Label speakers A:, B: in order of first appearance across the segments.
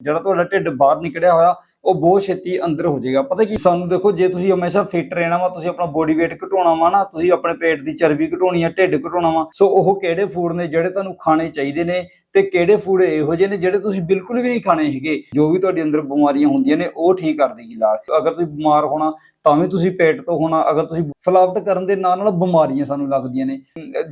A: ਜਿਹੜਾ ਤੁਹਾਡਾ ਢਿੱਡ ਬਾਹਰ ਨਿਕਲਿਆ ਹੋਇਆ ਉਹ ਬਹੁਤ ਛੇਤੀ ਅੰਦਰ ਹੋ ਜਾਏਗਾ। ਪਤਾ ਕੀ, ਸਾਨੂੰ ਦੇਖੋ, ਜੇ ਤੁਸੀਂ ਹਮੇਸ਼ਾ ਫਿੱਟ ਰਹਿਣਾ ਵਾ, ਤੁਸੀਂ ਆਪਣਾ ਬੋਡੀ weight ਘਟਾਉਣਾ ਵਾ ਨਾ, ਤੁਸੀਂ ਆਪਣੇ ਪੇਟ ਦੀ ਚਰਬੀ ਘਟਾਉਣੀ ਆ, ਢਿੱਡ ਘਟਾਉਣਾ ਵਾ ਸੋ ਉਹ ਕਿਹੜੇ ਫੂਡ ਨੇ ਜਿਹੜੇ ਤੁਹਾਨੂੰ ਖਾਣੇ ਚਾਹੀਦੇ ਨੇ ਤੇ ਕਿਹੜੇ ਫੂਡ ਇਹੋ ਜਿਹੇ ਨੇ ਜਿਹੜੇ ਤੁਸੀਂ ਬਿਲਕੁਲ ਵੀ ਨਹੀਂ ਖਾਣੇ ਹੈਗੇ। ਜੋ ਵੀ ਤੁਹਾਡੇ ਅੰਦਰ ਬਿਮਾਰੀਆਂ ਹੁੰਦੀਆਂ ਨੇ, ਉਹ ਠੀਕ ਕਰ ਦੇਗੀ ਇਲਾਜ। ਅਗਰ ਤੁਸੀਂ ਬਿਮਾਰ ਹੋਣਾ, ਤਾਂ ਵੀ ਤੁਸੀਂ ਪੇਟ ਤੋਂ ਹੋਣਾ, ਅਗਰ ਤੁਸੀਂ ਫਲਾਵਟ ਕਰਨ ਦੇ ਨਾਲ ਨਾਲ ਬਿਮਾਰੀਆਂ ਸਾਨੂੰ ਲੱਗਦੀਆਂ ਨੇ।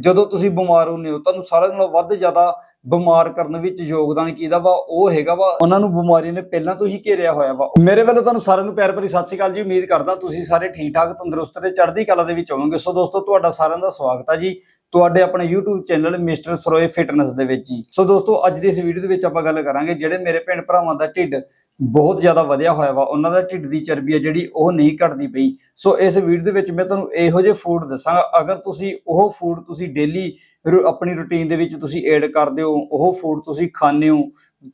A: ਜਦੋਂ ਤੁਸੀਂ ਬਿਮਾਰ ਹੁੰਦੇ ਹੋ, ਤੁਹਾਨੂੰ ਸਾਰਿਆਂ ਨਾਲੋਂ ਵੱਧ ਜ਼ਿਆਦਾ ਬਿਮਾਰ ਕਰਨ ਵਿੱਚ ਯੋਗਦਾਨ ਕਿਹਦਾ ਵਾ, ਉਹ ਹੈਗਾ ਵਾ, ਉਹਨਾਂ ਨੂੰ ਬਿਮਾਰੀ ਨੇ ਪਹਿਲਾਂ ਤੋਂ ਹੀ ਘੇਰਿਆ ਹੋਇਆ ਵਾ। ਮੇਰੇ ਵੱਲੋਂ ਤੁਹਾਨੂੰ ਸਾਰਿਆਂ ਨੂੰ ਪਿਆਰ ਭਰੀ ਸਤਿ ਸ਼੍ਰੀ ਅਕਾਲ ਜੀ। ਉਮੀਦ ਕਰਦਾ ਤੁਸੀਂ ਸਾਰੇ ਠੀਕ ਠਾਕ ਤੰਦਰੁਸਤ ਤੇ ਚੜ੍ਹਦੀ ਕਲਾ ਦੇ ਵਿੱਚ ਹੋਵੋਗੇ। ਸੋ ਦੋਸਤੋ, ਤੁਹਾਡਾ ਸਾਰਿਆਂ ਦਾ ਸਵਾਗਤ ਹੈ ਜੀ। ਤੁਹਾਡੇ ਆਪਣੇ YouTube channel mister Saroye fitness ਦੇ ਵਿੱਚ ਜੀ। ਸੋ ਦੋਸਤੋ, ਅੱਜ ਦੀ ਇਸ ਵੀਡੀਓ ਦੇ ਵਿੱਚ ਆਪਾਂ ਗੱਲ ਕਰਾਂਗੇ ਜਿਹੜੇ ਮੇਰੇ ਭੈਣ ਭਰਾਵਾਂ ਦਾ ਢਿੱਡ ਬਹੁਤ ਜ਼ਿਆਦਾ ਵਧਿਆ ਹੋਇਆ ਵਾ। ਉਹਨਾਂ ਦਾ ਢਿੱਡ ਦੀ ਚਰਬੀ ਹੈ ਜਿਹੜੀ ਉਹ ਨਹੀਂ ਘਟਦੀ ਪਈ। ਸੋ ਇਸ ਵੀਡੀਓ ਦੇ ਵਿੱਚ ਮੈਂ ਤੁਹਾਨੂੰ ਇਹੋ ਜਿਹੇ ਫੂਡ ਦੱਸਾਂਗਾ। ਅਗਰ ਤੁਸੀਂ ਉਹ ਫੂਡ ਤੁਸੀਂ ਡੇਲੀ ਆਪਣੀ ਰੁਟੀਨ ਦੇ ਵਿੱਚ ਤੁਸੀਂ ਐਡ ਕਰਦੇ ਹੋ, ਉਹ ਫੂਡ ਤੁਸੀਂ ਖਾਂਦੇ ਹੋ,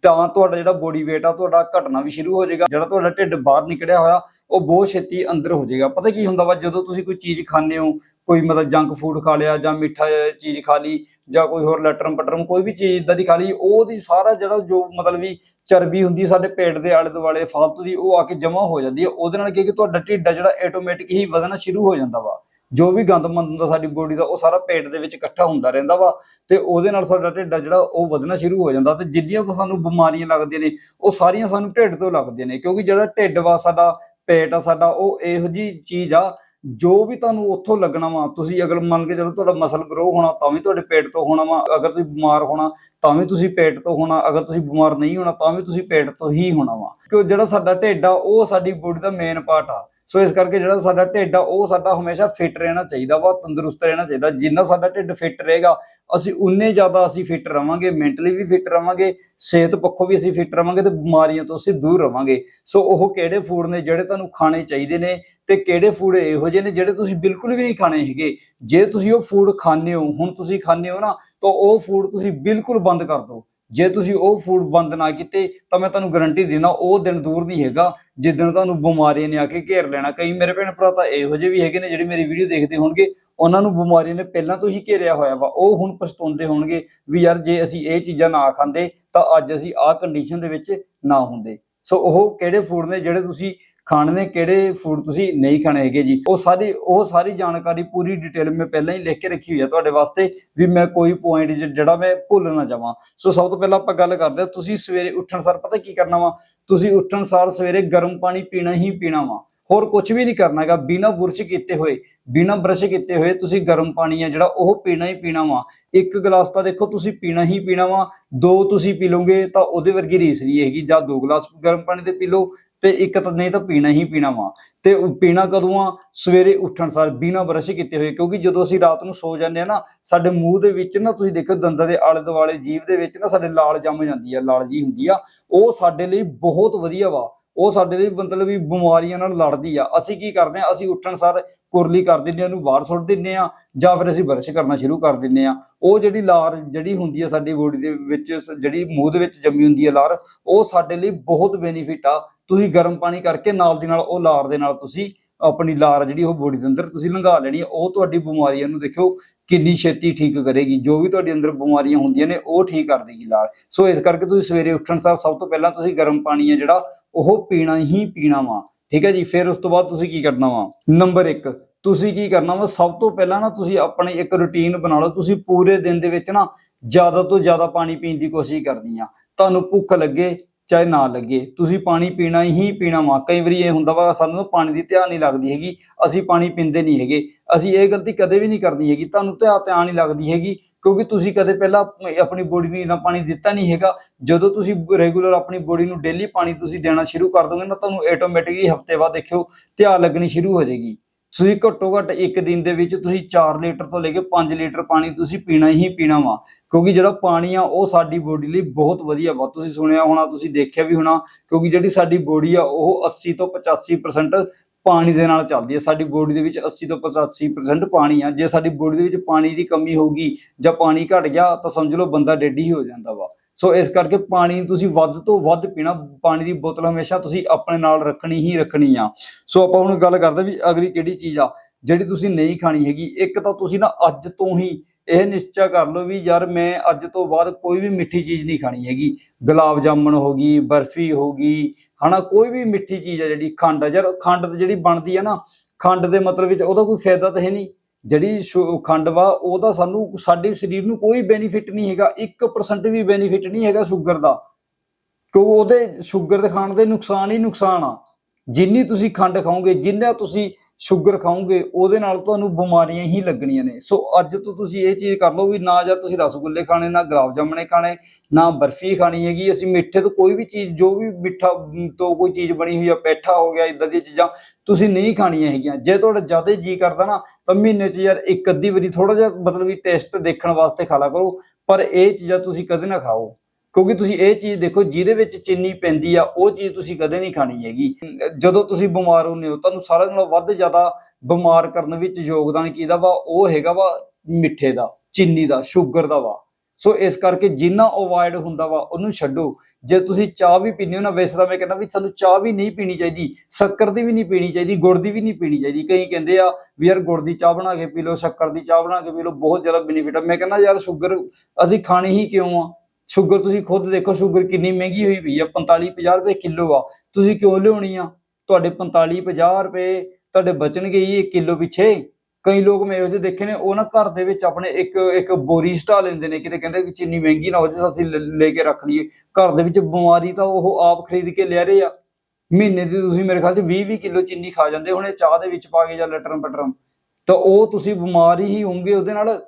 A: ਤਾਂ ਤੁਹਾਡਾ ਜਿਹੜਾ ਬੋਡੀ weight ਆ, ਤੁਹਾਡਾ ਘਟਣਾ ਵੀ ਸ਼ੁਰੂ ਹੋ ਜਾਏਗਾ। ਜਿਹੜਾ ਤੁਹਾਡਾ ਢਿੱਡ ਬਾਹਰ ਨਿਕਲਿਆ ਹੋਇਆ, ਉਹ ਬਹੁਤ ਛੇਤੀ ਅੰਦਰ ਹੋ ਜਾਏਗਾ। ਪਤਾ ਕੀ ਹੁੰਦਾ ਵਾ? ਜਦੋਂ ਤੁਸੀਂ ਕੋਈ ਚੀਜ਼ ਖਾਂਦੇ ਹੋ ਕੋਈ ਮਤਲਬ ਜੰਕ ਫੂਡ ਖਾ ਲਿਆ ਜਾਂ ਮਿੱਠਾ ਚੀਜ਼ ਖਾ ਲਈ ਜਾਂ ਕੋਈ ਹੋਰ ਲਟਰਮ ਪਟਰਮ ਕੋਈ ਵੀ ਚੀਜ਼ ਇਦਾਂ ਦੀ ਖਾ ਲਈ, ਉਹਦੀ ਸਾਰਾ ਜਿਹੜਾ ਜੋ ਮਤਲਬ ਵੀ ਚਰਬੀ ਹੁੰਦੀ ਸਾਡੇ ਪੇਟ ਦੇ ਆਲੇ ਦੁਆਲੇ ਫਾਲਤੂ ਦੀ, ਉਹ ਆ ਕੇ ਜਮ੍ਹਾਂ ਹੋ ਜਾਂਦੀ ਹੈ। ਉਹਦੇ ਨਾਲ ਕੀ ਕਿ ਤੁਹਾਡਾ ਢਿੱਡ ਜਿਹੜਾ ਆਟੋਮੈਟਿਕ ਹੀ ਵਧਣਾ ਸ਼ੁਰੂ ਹੋ ਜਾਂਦਾ ਵਾ। ਜੋ ਵੀ ਗੰਦ ਮੰਦ ਹੁੰਦਾ ਸਾਡੀ ਬੋਡੀ ਦਾ, ਉਹ ਸਾਰਾ ਪੇਟ ਦੇ ਵਿੱਚ ਇਕੱਠਾ ਹੁੰਦਾ ਰਹਿੰਦਾ ਵਾ ਤੇ ਉਹਦੇ ਨਾਲ ਸਾਡਾ ਢਿੱਡ ਜਿਹੜਾ, ਉਹ ਵਧਣਾ ਸ਼ੁਰੂ ਹੋ ਜਾਂਦਾ ਤੇ ਜਿੰਨੀਆਂ ਸਾਨੂੰ ਬਿਮਾਰੀਆਂ ਲੱਗਦੀਆਂ ਨੇ, ਉਹ ਸਾਰੀਆਂ ਸਾਨੂੰ ਢਿੱਡ ਤੋਂ ਲੱਗਦੀਆਂ ਨੇ ਕਿਉਂਕਿ ਜਿਹੜਾ ਢਿੱਡ ਵਾ ਸਾਡਾ, ਪੇਟ ਆ ਸਾਡਾ, ਉਹ ਇਹੋ ਜੀ ਚੀਜ਼ ਆ ਜੋ ਵੀ ਤੁਹਾਨੂੰ ਉੱਥੋਂ ਲੱਗਣਾ ਵਾ, ਤੁਸੀਂ ਅਗਰ ਮੰਨ ਕੇ ਚਲੋ ਤੁਹਾਡਾ ਮਸਲ ਗਰੋ ਹੋਣਾ, ਤਾਂ ਵੀ ਤੁਹਾਡੇ ਪੇਟ ਤੋਂ ਹੋਣਾ ਵਾ। ਅਗਰ ਤੁਸੀਂ ਬਿਮਾਰ ਹੋਣਾ, ਤਾਂ ਵੀ ਤੁਸੀਂ ਪੇਟ ਤੋਂ ਹੋਣਾ। ਅਗਰ ਤੁਸੀਂ ਬਿਮਾਰ ਨਹੀਂ ਹੋਣਾ, ਤਾਂ ਵੀ ਤੁਸੀਂ ਪੇਟ ਤੋਂ ਹੀ ਹੋਣਾ ਵਾ। ਕਿਉਂ, ਜਿਹੜਾ ਸਾਡਾ ਢਿੱਡ ਆ, ਉਹ ਸਾਡੀ ਬੋਡੀ ਦਾ ਮੇਨ ਪਾਰਟ ਆ। ਸੋ ਇਸ ਕਰਕੇ ਜਿਹੜਾ ਸਾਡਾ ਢਿੱਡ ਆ, ਉਹ ਸਾਡਾ ਹਮੇਸ਼ਾ ਫਿੱਟ ਰਹਿਣਾ ਚਾਹੀਦਾ ਵਾ, ਤੰਦਰੁਸਤ ਰਹਿਣਾ ਚਾਹੀਦਾ। ਜਿੰਨਾ ਸਾਡਾ ਢਿੱਡ ਫਿੱਟ ਰਹੇਗਾ, ਅਸੀਂ ਉਨੇ ਜ਼ਿਆਦਾ ਅਸੀਂ ਫਿੱਟ ਰਵਾਂਗੇ ਮੈਂਟਲੀ ਵੀ ਫਿੱਟ ਰਵਾਂਗੇ, ਸਿਹਤ ਪੱਖੋਂ ਵੀ ਅਸੀਂ ਫਿੱਟ ਰਵਾਂਗੇ ਤੇ ਬਿਮਾਰੀਆਂ ਤੋਂ ਅਸੀਂ ਦੂਰ ਰਵਾਂਗੇ। ਸੋ ਉਹ ਕਿਹੜੇ ਫੂਡ ਨੇ ਜਿਹੜੇ ਤੁਹਾਨੂੰ ਖਾਣੇ ਚਾਹੀਦੇ ਨੇ ਤੇ ਕਿਹੜੇ ਫੂਡ ਇਹੋ ਜਿਹੇ ਨੇ ਜਿਹੜੇ ਤੁਸੀਂ ਬਿਲਕੁਲ ਵੀ ਨਹੀਂ ਖਾਣੇ ਹੈਗੇ? ਜੇ ਤੁਸੀਂ ਉਹ ਫੂਡ ਖਾਂਦੇ ਹੋ, ਹੁਣ ਤੁਸੀਂ ਖਾਂਦੇ ਹੋ ਨਾ, ਤਾਂ ਉਹ ਫੂਡ ਤੁਸੀਂ ਬਿਲਕੁਲ ਬੰਦ ਕਰ ਦਿਓ। ਜੇ ਤੁਸੀਂ ਉਹ ਫੂਡ ਬੰਦ ਨਾ ਕੀਤੇ, ਤਾਂ ਮੈਂ ਤੁਹਾਨੂੰ ਗਾਰੰਟੀ ਦਿੰਦਾ, ਉਹ ਦਿਨ ਦੂਰ ਨਹੀਂ ਹੈਗਾ। ਜਿੱਦਣ ਤੁਹਾਨੂੰ ਬਿਮਾਰੀਆਂ ਨੇ ਆ ਕੇ ਘੇਰ ਲੈਣਾ। ਕਈ ਮੇਰੇ ਭੈਣ ਭਰਾ ਤਾਂ ਇਹੋ ਜਿਹੇ ਵੀ ਹੈਗੇ ਨੇ ਜਿਹੜੇ ਮੇਰੀ ਵੀਡੀਓ ਦੇਖਦੇ ਹੋਣਗੇ। ਉਹਨਾਂ ਨੂੰ ਬਿਮਾਰੀਆਂ ਨੇ ਪਹਿਲਾਂ ਤੋਂ ਹੀ ਘੇਰਿਆ ਹੋਇਆ ਵਾ। ਉਹ ਹੁਣ ਪਛਤਾਉਂਦੇ ਹੋਣਗੇ ਵੀ ਯਾਰ, ਜੇ ਅਸੀਂ ਇਹ ਚੀਜ਼ਾਂ ਨਾ ਖਾਂਦੇ, ਤਾਂ ਅੱਜ ਅਸੀਂ ਆਹ ਕੰਡੀਸ਼ਨ ਦੇ ਵਿੱਚ ਨਾ ਹੁੰਦੇ। ਸੋ ਉਹ ਕਿਹੜੇ ਫੂਡ ਨੇ ਜਿਹੜੇ ਤੁਸੀਂ ਖਾਣੇ ਨੇ ਕਿਹੜੇ ਫੂਡ ਤੁਸੀਂ ਨਹੀਂ ਖਾਣੇ ਹੈਗੇ ਜੀ? ਉਹ ਸਾਰੀ ਉਹ ਸਾਰੀ ਜਾਣਕਾਰੀ ਪੂਰੀ ਡਿਟੇਲ ਮੈਂ ਪਹਿਲਾਂ ਹੀ ਲਿਖ ਕੇ ਰੱਖੀ ਹੋਈ ਹੈ ਤੁਹਾਡੇ ਵਾਸਤੇ ਵੀ ਮੈਂ ਕੋਈ ਪੁਆਇੰਟ ਜਿਹੜਾ ਮੈਂ ਭੁੱਲ ਨਾ ਜਾਵਾਂ। ਸੋ ਸਭ ਤੋਂ ਪਹਿਲਾਂ ਆਪਾਂ ਗੱਲ ਕਰਦੇ ਹਾਂ, ਤੁਸੀਂ ਸਵੇਰੇ ਉੱਠਣ ਸਾਰ ਪਤਾ ਕੀ ਕਰਨਾ ਵਾ? ਤੁਸੀਂ ਉੱਠਣ ਸਾਰ ਸਵੇਰੇ ਗਰਮ ਪਾਣੀ ਪੀਣਾ ਹੀ ਪੀਣਾ ਵਾ। ਹੋਰ ਕੁਝ ਵੀ ਨਹੀਂ ਕਰਨਾ ਹੈਗਾ, ਬਿਨਾਂ ਬੁਰਸ਼ ਕੀਤੇ ਹੋਏ। ਬਿਨਾ ਬ੍ਰਸ਼ ਕੀਤੇ ਹੋਏ ਤੁਸੀਂ ਗਰਮ ਪਾਣੀ ਆ ਜਿਹੜਾ ਉਹ ਪੀਣਾ ਹੀ ਪੀਣਾ ਵਾ। ਇੱਕ ਗਲਾਸ ਤਾਂ ਦੇਖੋ ਤੁਸੀਂ ਪੀਣਾ ਹੀ ਪੀਣਾ ਵਾ। ਦੋ ਤੁਸੀਂ ਪੀ ਲਓਗੇ ਤਾਂ ਉਹਦੇ ਵਰਗੀ ਰੀਸ ਨਹੀਂ ਹੈਗੀ। ਜਾਂ ਦੋ ਗਲਾਸ ਗਰਮ ਪਾਣੀ ਦੇ ਪੀ ਲਓ ਤੇ ਇੱਕ ਤਾਂ ਨਹੀਂ ਤਾਂ ਪੀਣਾ ਹੀ ਪੀਣਾ ਵਾ। ਤੇ ਪੀਣਾ ਕਦੋਂ ਆ? ਸਵੇਰੇ ਉੱਠਣ ਸਾਰ ਬਿਨਾਂ ਬ੍ਰਸ਼ ਕੀਤੇ ਹੋਏ। ਕਿਉਂਕਿ ਜਦੋਂ ਅਸੀਂ ਰਾਤ ਨੂੰ ਸੋ ਜਾਂਦੇ ਆ ਨਾ, ਸਾਡੇ ਮੂੰਹ ਦੇ ਵਿੱਚ ਨਾ ਤੁਸੀਂ ਦੇਖੋ ਦੰਦਾਂ ਦੇ ਆਲੇ ਦੁਆਲੇ ਜੀਭ ਦੇ ਵਿੱਚ ਨਾ ਸਾਡੇ ਲਾਲ ਜੰਮ ਜਾਂਦੀ ਆ, ਲਾਲ ਜੀ ਹੁੰਦੀ ਆ। ਉਹ ਸਾਡੇ ਲਈ ਬਹੁਤ ਵਧੀਆ ਵਾ। ਉਹ ਸਾਡੇ ਲਈ ਮਤਲਬ ਵੀ ਬਿਮਾਰੀਆਂ ਨਾਲ ਲੜਦੀ ਆ। ਅਸੀਂ ਕੀ ਕਰਦੇ ਆ? ਅਸੀਂ ਉੱਠਣ ਸਾਰ ਕੁਰਲੀ ਕਰ ਦਿੰਦੇ ਆ, ਉਹਨੂੰ ਬਾਹਰ ਸੁੱਟ ਦਿੰਦੇ ਆ ਜਾਂ ਫਿਰ ਅਸੀਂ ਬਰਸ਼ ਕਰਨਾ ਸ਼ੁਰੂ ਕਰ ਦਿੰਦੇ ਆ। ਉਹ ਜਿਹੜੀ ਲਾਰ ਜਿਹੜੀ ਹੁੰਦੀ ਆ ਸਾਡੀ ਬੋਡੀ ਦੇ ਵਿੱਚ, ਜਿਹੜੀ ਮੂੰਹ ਦੇ ਵਿੱਚ ਜੰਮੀ ਹੁੰਦੀ ਆ ਲਾਰ, ਉਹ ਸਾਡੇ ਲਈ ਬਹੁਤ ਬੈਨੀਫਿਟ ਆ। ਤੁਸੀਂ ਗਰਮ ਪਾਣੀ ਕਰਕੇ ਨਾਲ ਦੀ ਨਾਲ ਉਹ ਲਾਰ ਦੇ ਨਾਲ ਤੁਸੀਂ ਆਪਣੀ ਲਾਰ ਜਿਹੜੀ ਉਹ ਬੋਡੀ ਦੇ ਅੰਦਰ ਤੁਸੀਂ ਲੰਘਾ ਲੈਣੀ ਹੈ, ਉਹ ਤੁਹਾਡੀ ਬਿਮਾਰੀਆਂ ਨੂੰ ਦੇਖਿਓ, ਕਿੰਨੀ ਛੇਤੀ ਠੀਕ ਕਰੇਗੀ, ਜੋ ਵੀ ਤੁਹਾਡੇ ਅੰਦਰ ਬਿਮਾਰੀਆਂ ਹੁੰਦੀਆਂ ਨੇ, ਉਹ ਠੀਕ ਕਰ ਦੇਗੀ ਲਾਰ। ਸੋ ਇਸ ਕਰਕੇ ਤੁਸੀਂ ਸਵੇਰੇ ਉੱਠਣ ਸਾਰ ਸਭ ਤੋਂ ਪਹਿਲਾਂ ਤੁਸੀਂ ਗਰਮ ਪਾਣੀ ਹੈ ਜਿਹੜਾ, ਉਹ ਪੀਣਾ ਹੀ ਪੀਣਾ ਵਾ। ਠੀਕ ਹੈ ਜੀ, ਫਿਰ ਉਸ ਤੋਂ ਬਾਅਦ ਤੁਸੀਂ ਕੀ ਕਰਨਾ ਵਾ? ਨੰਬਰ 1 ਤੁਸੀਂ ਕੀ ਕਰਨਾ ਵਾ? ਸਭ ਤੋਂ ਪਹਿਲਾਂ ਨਾ ਤੁਸੀਂ ਆਪਣੀ ਇੱਕ ਰੁਟੀਨ ਬਣਾ ਲਓ। ਤੁਸੀਂ ਪੂਰੇ ਦਿਨ ਦੇ ਵਿੱਚ ਨਾ ਜ਼ਿਆਦਾ ਤੋਂ ਜ਼ਿਆਦਾ ਪਾਣੀ ਪੀਣ ਦੀ ਕੋਸ਼ਿਸ਼ ਕਰਨੀ ਆ। ਤੁਹਾਨੂੰ ਭੁੱਖ ਲੱਗੇ ਚਾਹੇ ਨਾ ਲੱਗੇ। ਤੁਸੀਂ ਪਾਣੀ ਪੀਣਾ ਹੀ ਪੀਣਾ ਵਾ। ਕਈ ਵਾਰੀ ਇਹ ਹੁੰਦਾ ਵਾ, ਸਾਨੂੰ ਨਾ ਪਾਣੀ ਦੀ ਧਿਆਨ ਨਹੀਂ ਲੱਗਦੀ ਹੈਗੀ। ਅਸੀਂ ਪਾਣੀ ਪੀਂਦੇ ਨਹੀਂ ਹੈਗੇ। ਅਸੀਂ ਇਹ ਗਲਤੀ ਕਦੇ ਵੀ ਨਹੀਂ ਕਰਨੀ ਹੈਗੀ। ਤੁਹਾਨੂੰ ਧਿਆਨ ਧਿਆਨ ਨਹੀਂ ਲੱਗਦੀ ਹੈਗੀ, ਕਿਉਂਕਿ ਤੁਸੀਂ ਕਦੇ ਪਹਿਲਾਂ ਆਪਣੀ ਬੋਡੀ ਨੂੰ ਇੰਨਾ ਪਾਣੀ ਦਿੱਤਾ ਨਹੀਂ ਹੈਗਾ। ਜਦੋਂ ਤੁਸੀਂ ਰੈਗੂਲਰ ਆਪਣੀ ਬੋਡੀ ਨੂੰ ਡੇਲੀ ਪਾਣੀ ਤੁਸੀਂ ਦੇਣਾ ਸ਼ੁਰੂ ਕਰ ਦੋਗੇ ਨਾ, ਤੁਹਾਨੂੰ ਆਟੋਮੈਟਿਕਲੀ ਹਫ਼ਤੇ ਬਾਅਦ ਦੇਖਿਓ, ਧਿਆਨ ਲੱਗਣੀ ਸ਼ੁਰੂ ਹੋ ਜਾਏਗੀ। ਤੁਸੀਂ ਘੱਟੋ ਘੱਟ ਇੱਕ ਦਿਨ ਦੇ ਵਿੱਚ ਤੁਸੀਂ 4 ਲੀਟਰ ਤੋਂ ਲੈ ਕੇ 5 ਲੀਟਰ ਪਾਣੀ ਤੁਸੀਂ ਪੀਣਾ ਹੀ ਪੀਣਾ ਵਾ। ਕਿਉਂਕਿ ਜਿਹੜਾ ਪਾਣੀ ਆ, ਉਹ ਸਾਡੀ ਬੋਡੀ ਲਈ ਬਹੁਤ ਵਧੀਆ ਵਾ। ਤੁਸੀਂ ਸੁਣਿਆ ਹੋਣਾ, ਤੁਸੀਂ ਦੇਖਿਆ ਵੀ ਹੋਣਾ, ਕਿਉਂਕਿ ਜਿਹੜੀ ਸਾਡੀ ਬੋਡੀ ਆ, ਉਹ 80 ਤੋਂ 85% ਪਾਣੀ ਦੇ ਨਾਲ ਚੱਲਦੀ ਹੈ ਸਾਡੀ ਬੋਡੀ ਦੇ ਵਿੱਚ 80 ਤੋਂ 85% ਪਾਣੀ ਆ। ਜੇ ਸਾਡੀ ਬੋਡੀ ਦੇ ਵਿੱਚ ਪਾਣੀ ਦੀ ਕਮੀ ਹੋਊਗੀ ਜਾਂ ਪਾਣੀ ਘਟ ਗਿਆ, ਤਾਂ ਸਮਝ ਲਓ ਬੰਦਾ ਡੈਡ ਹੀ ਹੋ ਜਾਂਦਾ ਵਾ। ਸੋ ਇਸ ਕਰਕੇ ਪਾਣੀ ਤੁਸੀਂ ਵੱਧ ਤੋਂ ਵੱਧ ਪੀਣਾ, ਪਾਣੀ ਦੀ ਬੋਤਲ ਹਮੇਸ਼ਾ ਤੁਸੀਂ ਆਪਣੇ ਨਾਲ ਰੱਖਣੀ ਹੀ ਰੱਖਣੀ ਆ। ਸੋ ਆਪਾਂ ਹੁਣ ਗੱਲ ਕਰਦੇ ਵੀ ਅਗਲੀ ਕਿਹੜੀ ਚੀਜ਼ ਆ, ਜਿਹੜੀ ਤੁਸੀਂ ਨਹੀਂ ਖਾਣੀ ਹੈਗੀ, ਇੱਕ ਤਾਂ ਤੁਸੀਂ ਨਾ ਅੱਜ ਤੋਂ ਹੀ ਇਹ ਨਿਸ਼ਚਾ ਕਰ ਲਓ ਵੀ ਯਾਰ ਮੈਂ ਅੱਜ ਤੋਂ ਬਾਅਦ ਕੋਈ ਵੀ ਮਿੱਠੀ ਚੀਜ਼ ਨਹੀਂ ਖਾਣੀ ਹੈਗੀ। ਗੁਲਾਬ ਜਾਮਣ ਹੋ ਗਈ, ਬਰਫੀ ਹੋ ਗਈ, ਹਨਾ, ਕੋਈ ਵੀ ਮਿੱਠੀ ਚੀਜ਼ ਆ ਜਿਹੜੀ ਖੰਡ ਆ। ਯਾਰ ਖੰਡ ਤੇ ਜਿਹੜੀ ਬਣਦੀ ਆ ਨਾ, ਖੰਡ ਦੇ ਮਤਲਬ ਵਿੱਚ ਉਹਦਾ ਕੋਈ ਫਾਇਦਾ ਤਾਂ ਹੈ ਨਹੀਂ। ਜਿਹੜੀ ਸ਼ੂ- ਖੰਡ ਵਾ, ਉਹਦਾ ਸਾਨੂੰ ਸਾਡੇ ਸਰੀਰ ਨੂੰ ਕੋਈ ਬੈਨੀਫਿਟ ਨਹੀਂ ਹੈਗਾ 1% ਵੀ ਬੈਨੀਫਿਟ ਨਹੀਂ ਹੈਗਾ ਸ਼ੂਗਰ ਦਾ। ਕਿਉਂ ਉਹਦੇ ਸ਼ੂਗਰ ਦੇ ਖਾਣ ਦੇ ਨੁਕਸਾਨ ਹੀ ਨੁਕਸਾਨ ਆ। ਜਿੰਨੀ ਤੁਸੀਂ ਖੰਡ ਖਾਓਗੇ, ਜਿੰਨਾ ਤੁਸੀਂ ਸ਼ੂਗਰ ਖਾਓਗੇ, ਉਹਦੇ ਨਾਲ ਤੁਹਾਨੂੰ ਬਿਮਾਰੀਆਂ ਹੀ ਲੱਗਣੀਆਂ ਨੇ। ਸੋ ਅੱਜ ਤੋਂ ਤੁਸੀਂ ਇਹ ਚੀਜ਼ ਕਰ ਲਓ ਵੀ ਨਾ ਯਾਰ ਤੁਸੀਂ ਰਸਗੁੱਲੇ ਖਾਣੇ, ਨਾ ਗੁਲਾਬ ਜਾਮਣੇ ਖਾਣੇ, ਨਾ ਬਰਫੀ ਖਾਣੀ ਹੈਗੀ। ਅਸੀਂ ਮਿੱਠੇ ਤੋਂ ਕੋਈ ਵੀ ਚੀਜ਼, ਜੋ ਵੀ ਮਿੱਠਾ ਤੋਂ ਕੋਈ ਚੀਜ਼ ਬਣੀ ਹੋਈ ਆ, ਪੇਠਾ ਹੋ ਗਿਆ ਇਦਾਂ ਦੀਆਂ ਚੀਜ਼ਾਂ, ਤੁਸੀਂ ਨਹੀਂ ਖਾਣੀਆਂ ਹੈਗੀਆਂ। ਜੇ ਤੁਹਾਡਾ ਜ਼ਿਆਦਾ ਜੀ ਕਰਦਾ ਨਾ, ਤਾਂ ਮਹੀਨੇ 'ਚ ਯਾਰ ਇੱਕ ਅੱਧੀ ਵਾਰੀ ਥੋੜਾ ਜਿਹਾ ਮਤਲਬ ਵੀ ਟੈਸਟ ਦੇਖਣ ਵਾਸਤੇ ਖਾ ਲਾ ਕਰੋ। ਪਰ ਇਹ ਚੀਜ਼ਾਂ ਤੁਸੀਂ ਕਦੇ ਨਾ ਖਾਓ। ਕਿਉਂਕਿ ਤੁਸੀਂ ਇਹ ਚੀਜ਼ ਦੇਖੋ, ਜਿਹਦੇ ਵਿੱਚ ਚੀਨੀ ਪੈਂਦੀ ਆ, ਉਹ ਚੀਜ਼ ਤੁਸੀਂ ਕਦੇ ਨਹੀਂ ਖਾਣੀ ਹੈਗੀ। ਜਦੋਂ ਤੁਸੀਂ ਬਿਮਾਰ ਹੁੰਦੇ ਹੋ, ਤੁਹਾਨੂੰ ਸਾਰਿਆਂ ਨਾਲੋਂ ਵੱਧ ਜ਼ਿਆਦਾ ਬਿਮਾਰ ਕਰਨ ਵਿੱਚ ਯੋਗਦਾਨ ਕਿਹਦਾ ਵਾ? ਉਹ ਹੈਗਾ ਵਾ ਮਿੱਠੇ ਦਾ, ਚੀਨੀ ਦਾ, ਸ਼ੂਗਰ ਦਾ ਵਾ। ਸੋ ਇਸ ਕਰਕੇ ਜਿੰਨਾ ਅਵੋਇਡ ਹੁੰਦਾ ਵਾ, ਉਹਨੂੰ ਛੱਡੋ। ਜੇ ਤੁਸੀਂ ਚਾਹ ਵੀ ਪੀਂਦੇ ਹੋ ਨਾ, ਵੈਸੇ ਤਾਂ ਮੈਂ ਕਹਿੰਦਾ ਵੀ ਸਾਨੂੰ ਚਾਹ ਵੀ ਨਹੀਂ ਪੀਣੀ ਚਾਹੀਦੀ, ਸ਼ੱਕਰ ਦੀ ਵੀ ਨਹੀਂ ਪੀਣੀ ਚਾਹੀਦੀ, ਗੁੜ ਦੀ ਵੀ ਨਹੀਂ ਪੀਣੀ ਚਾਹੀਦੀ। ਕਈ ਕਹਿੰਦੇ ਆ ਵੀ ਯਾਰ ਗੁੜ ਦੀ ਚਾਹ ਬਣਾ ਕੇ ਪੀ ਲਓ, ਸ਼ੱਕਰ ਦੀ ਚਾਹ ਬਣਾ ਕੇ ਪੀ ਲਓ, ਬਹੁਤ ਜ਼ਿਆਦਾ ਬੈਨੀਫਿਟ ਆ। ਮੈਂ ਕਹਿੰਦਾ ਯਾਰ ਸ਼ੂਗਰ ਅਸੀਂ ਖਾਣੀ ਹੀ ਕਿਉਂ ਆ? ਸ਼ੂਗਰ ਤੁਸੀਂ ਖੁਦ ਦੇਖੋ, ਸ਼ੂਗਰ ਕਿੰਨੀ ਮਹਿੰਗੀ ਹੋਈ ਪਈ ਆ 45 50 ਰੁਪਏ ਕਿਲੋ ਆ। ਤੁਸੀਂ ਕਿਉਂ ਲਿਆਉਣੀ ਆ? ਤੁਹਾਡੇ 45 50 ਰੁਪਏ ਤੁਹਾਡੇ ਬਚਣਗੇ ਹੀ 1 ਕਿਲੋ ਪਿੱਛੇ। ਕਈ ਲੋਕ ਮੇਰੇ ਇਹੋ ਦੇਖੇ ਨੇ, ਉਹ ਨਾ ਘਰ ਦੇ ਵਿੱਚ ਆਪਣੇ ਇੱਕ ਇੱਕ ਬੋਰੀ ਸਟਾ ਲੈਂਦੇ ਨੇ, ਕਿਤੇ ਕਹਿੰਦੇ ਕਿ ਚੀਨੀ ਮਹਿੰਗੀ ਨਾ ਹੋ ਜਾਏ ਅਸੀਂ ਲੈ ਕੇ ਰੱਖ ਲਈਏ। ਘਰ ਦੇ ਵਿੱਚ ਬਿਮਾਰੀ ਤਾਂ ਉਹ ਆਪ ਖਰੀਦ ਕੇ ਲੈ ਰਹੇ ਆ। ਮਹੀਨੇ ਦੀ ਤੁਸੀਂ ਮੇਰੇ ਖਿਆਲ 'ਚ 20 20 ਕਿਲੋ ਚੀਨੀ ਖਾ ਜਾਂਦੇ ਹੋਣੇ, ਚਾਹ ਦੇ ਵਿੱਚ ਪਾ ਕੇ ਜਾਂ ਲਟਰਮ ਪਟਰਮ ਤਾਂ ਉਹ ਤੁਸੀਂ ਬਿਮਾਰ ਹੀ ਹੋਵੋਗੇ ਉਹਦੇ ਨਾਲ।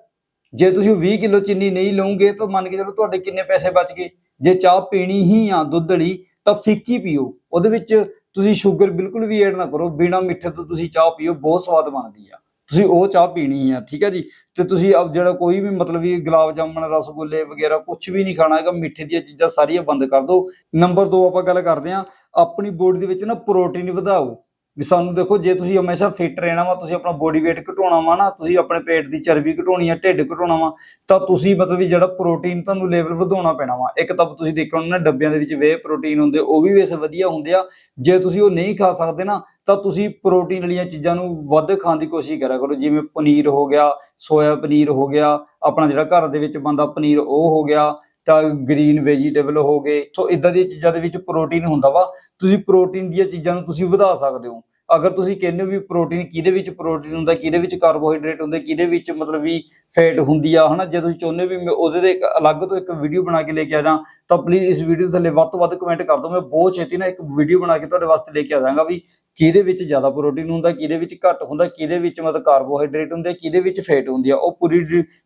A: ਜੇ ਤੁਸੀਂ ਉਹ 20 ਕਿਲੋ ਚੀਨੀ ਨਹੀਂ ਲਓਗੇ ਤਾਂ ਮੰਨ ਕੇ ਚਲੋ ਤੁਹਾਡੇ ਕਿੰਨੇ ਪੈਸੇ ਬਚ ਗਏ। ਜੇ ਚਾਹ ਪੀਣੀ ਹੀ ਆ ਦੁੱਧ ਵਾਲੀ, ਤਾਂ ਫਿੱਕੀ ਪੀਓ। ਉਹਦੇ ਵਿੱਚ ਤੁਸੀਂ ਸ਼ੂਗਰ ਬਿਲਕੁਲ ਵੀ ਐਡ ਨਾ ਕਰੋ। ਬਿਨਾ ਮਿੱਠੇ ਤੋਂ ਤੁਸੀਂ ਚਾਹ ਪੀਓ, ਬਹੁਤ ਸਵਾਦ ਬਣਦੀ ਆ। ਤੁਸੀਂ ਉਹ ਚਾਹ ਪੀਣੀ ਆ, ਠੀਕ ਹੈ ਜੀ? ਤੇ ਤੁਸੀਂ ਅਬ ਜਿਹੜਾ ਕੋਈ ਵੀ ਮਤਲਬ ਵੀ ਗੁਲਾਬ ਜਾਮਣ, ਰਸਗੁੱਲੇ ਵਗੈਰਾ ਕੁਝ ਵੀ ਨਹੀਂ ਖਾਣਾ ਹੈਗਾ, ਮਿੱਠੇ ਦੀਆਂ ਚੀਜ਼ਾਂ ਸਾਰੀਆਂ ਬੰਦ ਕਰ ਦਿਓ। ਨੰਬਰ 2 ਆਪਾਂ ਗੱਲ ਕਰਦੇ ਆ ਆਪਣੀ ਬੋਡੀ ਦੇ ਵਿੱਚ ਨਾ ਪ੍ਰੋਟੀਨ ਵਧਾਓ। ਵੀ ਸਾਨੂੰ ਦੇਖੋ, ਜੇ ਤੁਸੀਂ ਹਮੇਸ਼ਾ ਫਿੱਟ ਰਹਿਣਾ ਵਾ, ਤੁਸੀਂ ਆਪਣਾ ਬੋਡੀ weight ਘਟਾਉਣਾ ਵਾ ਨਾ, ਤੁਸੀਂ ਆਪਣੇ ਪੇਟ ਦੀ ਚਰਬੀ ਘਟਾਉਣੀ ਆ, ਢਿੱਡ ਘਟਾਉਣਾ ਵਾ, ਤਾਂ ਤੁਸੀਂ ਮਤਲਬ ਵੀ ਜਿਹੜਾ ਪ੍ਰੋਟੀਨ ਤੁਹਾਨੂੰ ਲੈਵਲ ਵਧਾਉਣਾ ਪੈਣਾ ਵਾ। ਇੱਕ ਤਾਂ ਤੁਸੀਂ ਦੇਖਿਆ ਉਹਨਾਂ ਡੱਬਿਆਂ ਦੇ ਵਿੱਚ ਵੇ ਪ੍ਰੋਟੀਨ ਹੁੰਦੇ, ਉਹ ਵੀ ਵੈਸੇ ਵਧੀਆ ਹੁੰਦੇ ਆ। ਜੇ ਤੁਸੀਂ ਉਹ ਨਹੀਂ ਖਾ ਸਕਦੇ ਨਾ, ਤਾਂ ਤੁਸੀਂ ਪ੍ਰੋਟੀਨ ਵਾਲੀਆਂ ਚੀਜ਼ਾਂ ਨੂੰ ਵੱਧ ਖਾਣ ਦੀ ਕੋਸ਼ਿਸ਼ ਕਰਿਆ ਕਰੋ। ਜਿਵੇਂ ਪਨੀਰ ਹੋ ਗਿਆ, ਸੋਇਆ ਪਨੀਰ ਹੋ ਗਿਆ, ਆਪਣਾ ਜਿਹੜਾ ਘਰ ਦੇ ਵਿੱਚ ਬੰਦਾ ਪਨੀਰ, ਉਹ ਹੋ ਗਿਆ। ਤਾਂ ਗ੍ਰੀਨ ਵੈਜੀਟੇਬਲ ਹੋ ਗਏ। ਸੋ ਇਦਾਂ ਦੀਆਂ ਚੀਜ਼ਾਂ ਦੇ ਵਿੱਚ ਪ੍ਰੋਟੀਨ ਹੁੰਦਾ ਵਾ। ਤੁਸੀਂ ਪ੍ਰੋਟੀਨ ਦੀਆਂ ਚੀਜ਼ਾਂ ਨੂੰ ਤੁਸੀਂ ਵਧਾ ਸਕਦੇ ਹੋ। ਅਗਰ ਤੁਸੀਂ ਕਹਿੰਦੇ ਹੋ ਵੀ ਪ੍ਰੋਟੀਨ ਕਿਹਦੇ ਵਿੱਚ ਪ੍ਰੋਟੀਨ ਹੁੰਦਾ, ਕਿਹਦੇ ਵਿੱਚ ਕਾਰਬੋਹਾਈਡਰੇਟ ਹੁੰਦੇ, ਕਿਹਦੇ ਵਿੱਚ ਮਤਲਬ ਵੀ ਫੈਟ ਹੁੰਦੀ ਆ, ਹਨਾ? ਜੇ ਤੁਸੀਂ ਚਾਹੁੰਦੇ ਹੋ ਵੀ ਮੈਂ ਉਹਦੇ ਤੇ ਇੱਕ ਅਲੱਗ ਤੋਂ ਇੱਕ ਵੀਡੀਓ ਬਣਾ ਕੇ ਲੈ ਕੇ ਆ ਜਾਵਾਂ, ਤਾਂ ਪਲੀਜ਼ ਇਸ ਵੀਡੀਓ ਥੱਲੇ ਵੱਧ ਤੋਂ ਵੱਧ ਕਮੈਂਟ ਕਰ ਦਿਓ। ਮੈਂ ਬਹੁਤ ਛੇਤੀ ਨਾ ਇੱਕ ਵੀਡੀਓ ਬਣਾ ਕੇ ਤੁਹਾਡੇ ਵਾਸਤੇ ਲੈ ਕੇ ਆ ਜਾਵਾਂਗਾ ਵੀ ਕਿਹਦੇ ਵਿੱਚ ਜ਼ਿਆਦਾ ਪ੍ਰੋਟੀਨ ਹੁੰਦਾ, ਕਿਹਦੇ ਵਿੱਚ ਘੱਟ ਹੁੰਦਾ, ਕਿਹਦੇ ਵਿੱਚ ਮਤਲਬ ਕਾਰਬੋਹਾਈਡਰੇਟ ਹੁੰਦੇ, ਕਿਹਦੇ ਵਿੱਚ ਫੈਟ ਹੁੰਦੀ ਆ, ਉਹ ਪੂਰੀ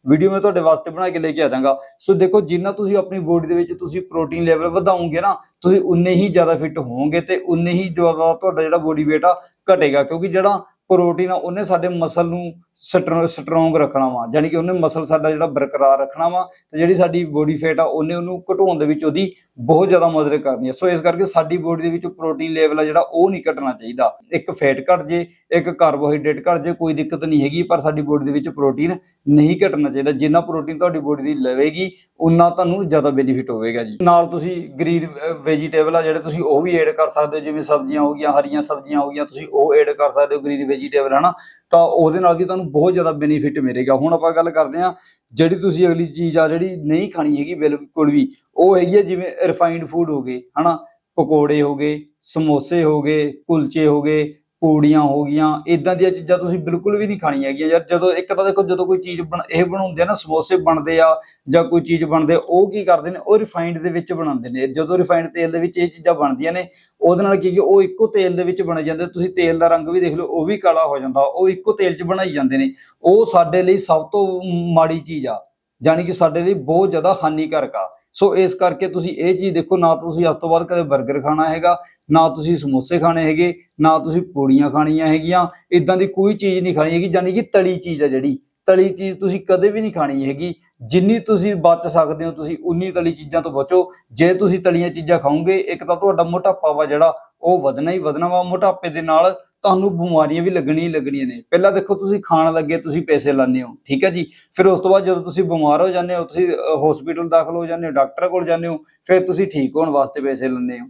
A: ਵੀਡੀਓ ਮੈਂ ਤੁਹਾਡੇ ਵਾਸਤੇ ਬਣਾ ਕੇ ਲੈ ਕੇ ਆ ਜਾਵਾਂਗਾ। ਸੋ ਦੇਖੋ, ਜਿੰਨਾ ਤੁਸੀਂ ਆਪਣੀ ਬੋਡੀ ਦੇ ਵਿੱਚ ਤੁਸੀਂ ਪ੍ਰੋਟੀਨ ਲੈਵਲ ਵਧਾਉਂਗੇ ਨਾ, ਤੁਸੀਂ ਉਨੇ ਹੀ ਜ਼ਿਆਦਾ ਫਿੱਟ ਹੋਵੋਗੇ ਤੇ ਉਨੇ ਹੀ ਜ਼ਿਆਦਾ ਤੁਹਾਡਾ ਜਿਹੜਾ ਬੋਡੀ weight ਆ ਘਟੇਗਾ, ਕਿਉਂਕਿ ਜਿਹੜਾ ਪ੍ਰੋਟੀਨ ਆ, ਉਹਨੇ ਸਾਡੇ ਮਸਲ ਨੂੰ ਸਟਰੋਂਗ ਰੱਖਣਾ ਵਾ। ਯਾਨੀ ਕਿ ਉਹਨੇ ਮਸਲ ਸਾਡਾ ਜਿਹੜਾ ਬਰਕਰਾਰ ਰੱਖਣਾ ਵਾ ਤੇ ਜਿਹੜੀ ਸਾਡੀ ਬੋਡੀ ਫੈਟ ਆ, ਉਹਨੇ ਉਹਨੂੰ ਘਟਾਉਣ ਦੇ ਵਿੱਚ ਉਹਦੀ ਬਹੁਤ ਜ਼ਿਆਦਾ ਮਦਦ ਕਰਨੀ ਹੈ ਸੋ ਇਸ ਕਰਕੇ ਸਾਡੀ ਬੋਡੀ ਦੇ ਵਿੱਚ ਪ੍ਰੋਟੀਨ ਲੈਵਲ ਆ ਜਿਹੜਾ, ਉਹ ਨਹੀਂ ਘਟਣਾ ਚਾਹੀਦਾ। ਇੱਕ ਫੈਟ ਘਟ ਜੇ, ਇੱਕ ਕਾਰਬੋਹਾਈਡਰੇਟ ਘਟ ਜੇ, ਕੋਈ ਦਿੱਕਤ ਨਹੀਂ ਹੈਗੀ, ਪਰ ਸਾਡੀ ਬੋਡੀ ਦੇ ਵਿੱਚ ਪ੍ਰੋਟੀਨ ਨਹੀਂ ਘਟਣਾ ਚਾਹੀਦਾ। ਜਿੰਨਾ ਪ੍ਰੋਟੀਨ ਤੁਹਾਡੀ ਬੋਡੀ ਦੀ ਲਵੇਗੀ ਉਨਾ ਤੁਹਾਨੂੰ ਜ਼ਿਆਦਾ ਬੈਨੀਫਿਟ ਹੋਵੇਗਾ ਜੀ। ਨਾਲ ਤੁਸੀਂ ਗ੍ਰੀਨ ਵੈਜੀਟੇਬਲ ਆ, ਜਿਹੜੇ ਤੁਸੀਂ ਉਹ ਵੀ ਐਡ ਕਰ ਸਕਦੇ ਹੋ, ਜਿਵੇਂ ਸਬਜ਼ੀਆਂ ਹੋ ਗਈਆਂ, ਹਰੀਆਂ ਸਬਜ਼ੀਆਂ ਹੋ ਗਈਆਂ, ਤੁਸੀਂ ਉਹ ਐਡ ਕਰ ਸਕਦੇ ਹੋ ਗ੍ਰੀਨ ਵੈਜੀਟੇਬਲ ਹਨਾ ਤਾਂ ਉਹਦੇ ਨਾਲ ਵੀ ਤੁਹਾਨੂੰ ਬਹੁਤ ਜ਼ਿਆਦਾ ਬੈਨੀਫਿਟ ਮਿਲੇਗਾ। ਹੁਣ ਆਪਾਂ ਗੱਲ ਕਰਦੇ ਹਾਂ, ਜਿਹੜੀ ਤੁਸੀਂ ਅਗਲੀ ਚੀਜ਼ ਆ, ਜਿਹੜੀ ਨਹੀਂ ਖਾਣੀ ਹੈਗੀ ਬਿਲਕੁਲ ਵੀ, ਉਹ ਹੈਗੀ ਹੈ ਜਿਵੇਂ ਰਿਫਾਈਨਡ ਫੂਡ ਹੋ ਗਏ, ਹਨਾ? ਪਕੌੜੇ ਹੋ ਗਏ, ਸਮੋਸੇ ਹੋ ਗਏ, ਕੁਲਚੇ ਹੋ ਗਏ ਪੂੜੀਆਂ ਹੋ ਗਈਆਂ ਇਦਾਂ ਦੀਆਂ ਚੀਜ਼ਾਂ ਤੁਸੀਂ ਬਿਲਕੁਲ ਵੀ ਨਹੀਂ ਖਾਣੀਆਂ ਹੈਗੀਆਂ। ਯਾਰ ਜਦੋਂ ਇੱਕ ਤਾਂ ਦੇਖੋ ਜਦੋਂ ਕੋਈ ਚੀਜ਼ ਬਣ ਇਹ ਬਣਾਉਂਦੇ ਆ ਨਾ ਸਮੋਸੇ ਬਣਦੇ ਆ ਜਾਂ ਕੋਈ ਚੀਜ਼ ਬਣਦੇ ਆ, ਉਹ ਕੀ ਕਰਦੇ ਨੇ ਉਹ ਰਿਫਾਈਨਡ ਦੇ ਵਿੱਚ ਬਣਾਉਂਦੇ ਨੇ। ਜਦੋਂ ਰਿਫਾਈਨਡ ਤੇਲ ਦੇ ਵਿੱਚ ਇਹ ਚੀਜ਼ਾਂ ਬਣਦੀਆਂ ਨੇ ਉਹਦੇ ਨਾਲ ਕੀ ਕਿ ਉਹ ਇੱਕੋ ਤੇਲ ਦੇ ਵਿੱਚ ਬਣੇ ਜਾਂਦੇ ਤੁਸੀਂ ਤੇਲ ਦਾ ਰੰਗ ਵੀ ਦੇਖ ਲਓ ਉਹ ਵੀ ਕਾਲਾ ਹੋ ਜਾਂਦਾ ਉਹ ਇੱਕੋ ਤੇਲ 'ਚ ਬਣਾਈ ਜਾਂਦੇ ਨੇ। ਉਹ ਸਾਡੇ ਲਈ ਸਭ ਤੋਂ ਮਾੜੀ ਚੀਜ਼ ਆ ਜਾਣੀ ਕਿ ਸਾਡੇ ਲਈ ਬਹੁਤ ਜ਼ਿਆਦਾ ਹਾਨੀਕਾਰਕ ਆ। ਸੋ ਇਸ ਕਰਕੇ ਤੁਸੀਂ ਇਹ ਚੀਜ਼ ਦੇਖੋ ਨਾ ਤੁਸੀਂ ਅੱਜ ਤੋਂ ਬਾਅਦ ਕਦੇ 버ਗਰ ਖਾਣਾ ਹੈਗਾ ਨਾ ਤੁਸੀਂ ਸਮੋਸੇ ਖਾਣੇ ਹੈਗੇ, ਨਾ ਤੁਸੀਂ ਪੂੜੀਆਂ ਖਾਣੀਆਂ ਹੈਗੀਆਂ ਇਦਾਂ ਦੀ ਕੋਈ ਚੀਜ਼ ਨਹੀਂ ਖਾਣੀ ਹੈਗੀ ਜਾਨੀ ਕਿ ਤਲੀ ਚੀਜ਼ ਆ ਜਿਹੜੀ। ਤਲੀ ਚੀਜ਼ ਤੁਸੀਂ ਕਦੇ ਵੀ ਨਹੀਂ ਖਾਣੀ ਹੈਗੀ। ਜਿੰਨੀ ਤੁਸੀਂ ਬਚ ਸਕਦੇ ਹੋ, ਤੁਸੀਂ ਉਨੀ ਤਲੀ ਚੀਜ਼ਾਂ ਤੋਂ ਬਚੋ। ਜੇ ਤੁਸੀਂ ਤਲੀਆਂ ਚੀਜ਼ਾਂ ਖਾਓਗੇ, ਇੱਕ ਤਾਂ ਤੁਹਾਡਾ ਮੋਟਾਪਾ ਵਾ ਜਿਹੜਾ, ਉਹ ਵਧਣਾ ਹੀ ਵਧਣਾ ਵਾ। ਮੋਟਾਪੇ ਦੇ ਨਾਲ ਤੁਹਾਨੂੰ ਬਿਮਾਰੀਆਂ ਵੀ ਲੱਗਣੀਆਂ ਹੀ ਲੱਗਣੀਆਂ ਨੇ। ਪਹਿਲਾਂ ਦੇਖੋ, ਤੁਸੀਂ ਖਾਣ ਲੱਗੇ, ਤੁਸੀਂ ਪੈਸੇ ਲਾਉਂਦੇ ਹੋ, ਠੀਕ ਹੈ ਜੀ? ਫਿਰ ਉਸ ਤੋਂ ਬਾਅਦ ਜਦੋਂ ਤੁਸੀਂ ਬਿਮਾਰ ਹੋ ਜਾਂਦੇ ਹੋ, ਤੁਸੀਂ ਹਸਪੀਟਲ ਦਾਖਲ ਹੋ ਜਾਂਦੇ ਹੋ, ਡਾਕਟਰ ਕੋਲ ਜਾਂਦੇ ਹੋ, ਫਿਰ ਤੁਸੀਂ ਠੀਕ ਹੋਣ ਵਾਸਤੇ ਪੈਸੇ ਲੈਂਦੇ ਹੋ।